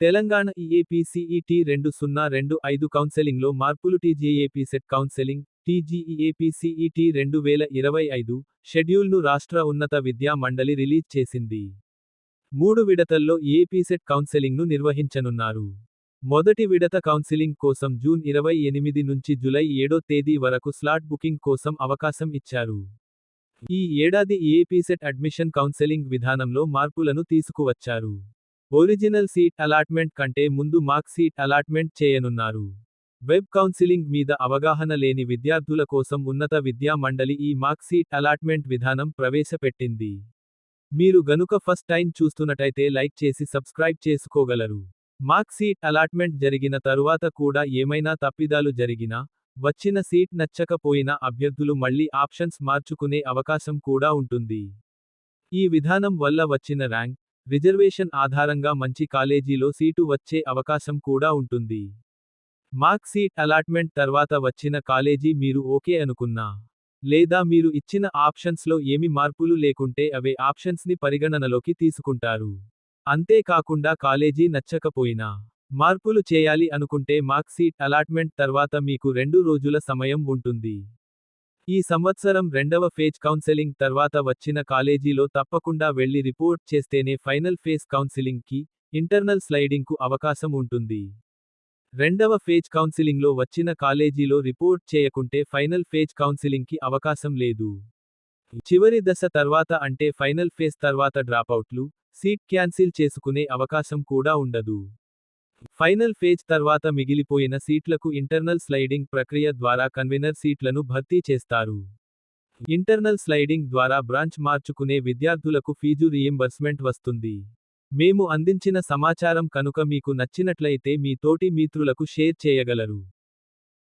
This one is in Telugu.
తెలంగాణ ఈఏపీసీఈటీ రెండు సున్నా రెండు ఐదు కౌన్సెలింగ్లో మార్పులు టీజీఏపీ సెట్ కౌన్సెలింగ్ టీజీఈఏపీసీఈటీ రెండు వేల ఇరవై ఐదు షెడ్యూల్ను రాష్ట్ర ఉన్నత విద్యా మండలి రిలీజ్ చేసింది. మూడు విడతల్లో ఏపీసెట్ కౌన్సెలింగ్ను నిర్వహించనున్నారు. మొదటి విడత కౌన్సిలింగ్ కోసం జూన్ ఇరవై ఎనిమిది నుంచి జులై ఏడో తేదీ వరకు స్లాట్ బుకింగ్ కోసం అవకాశం ఇచ్చారు. ఈ ఏడాది ఏపీసెట్ అడ్మిషన్ కౌన్సెలింగ్ విధానంలో మార్పులను తీసుకువచ్చారు. ఒరిజినల్ సీట్ అలాట్మెంట్ కంటే ముందు మార్క్ సీట్ అలాట్మెంట్ చేయనున్నారు. వెబ్ కౌన్సిలింగ్ మీద అవగాహన లేని విద్యార్థుల కోసం ఉన్నత విద్యా మండలి ఈ మార్క్ సీట్ అలాట్మెంట్ విధానం ప్రవేశపెట్టింది. మీరు గనుక ఫస్ట్ టైం చూస్తున్నట్టయితే లైక్ చేసి సబ్స్క్రైబ్ చేసుకోగలరు. మార్క్ సీట్ అలాట్మెంట్ జరిగిన తరువాత కూడా ఏమైనా తప్పిదాలు జరిగినా వచ్చిన సీట్ నచ్చకపోయినా అభ్యర్థులు మళ్ళీ ఆప్షన్స్ మార్చుకునే అవకాశం కూడా ఉంటుంది. ఈ విధానం వల్ల వచ్చిన ర్యాంక్ రిజర్వేషన్ ఆధారంగా మంచి కాలేజీలో సీటు వచ్చే అవకాశం కూడా ఉంటుంది. మార్క్ సీట్ అలాట్మెంట్ తర్వాత వచ్చిన కాలేజీ మీరు ఓకే అనుకున్నా లేదా మీరు ఇచ్చిన ఆప్షన్స్లో ఏమి మార్పులు లేకుంటే అవే ఆప్షన్స్ని పరిగణనలోకి తీసుకుంటారు. అంతేకాకుండా కాలేజీ నచ్చకపోయినా మార్పులు చేయాలి అనుకుంటే మార్క్ సీట్ అలాట్మెంట్ తర్వాత మీకు రెండు రోజుల సమయం ఉంటుంది. ఈ సంవత్సరం రెండవ ఫేజ్ కౌన్సెలింగ్ తర్వాత వచ్చిన కాలేజీలో తప్పకుండా వెళ్ళి రిపోర్ట్ చేస్తేనే ఫైనల్ ఫేజ్ కౌన్సిలింగ్కి ఇంటర్నల్ స్లైడింగ్కు అవకాశం ఉంటుంది. రెండవ ఫేజ్ కౌన్సిలింగ్లో వచ్చిన కాలేజీలో రిపోర్ట్ చేయకుంటే ఫైనల్ ఫేజ్ కౌన్సిలింగ్కి అవకాశం లేదు. చివరి దశ తర్వాత అంటే ఫైనల్ ఫేజ్ తర్వాత డ్రాపౌట్లు సీట్ క్యాన్సిల్ చేసుకునే అవకాశం కూడా ఉండదు. ఫైనల్ ఫేజ్ తర్వాత మిగిలిపోయిన సీట్లకు ఇంటర్నల్ స్లైడింగ్ ప్రక్రియ ద్వారా కన్వీనర్ సీట్లను భర్తీ చేస్తారు. ఇంటర్నల్ స్లైడింగ్ ద్వారా బ్రాంచ్ మార్చుకునే విద్యార్థులకు ఫీజు రీయింబర్స్మెంట్ వస్తుంది. మేము అందించిన సమాచారం కనుక మీకు నచ్చినట్లయితే మీ తోటి మిత్రులకు షేర్ చేయగలరు.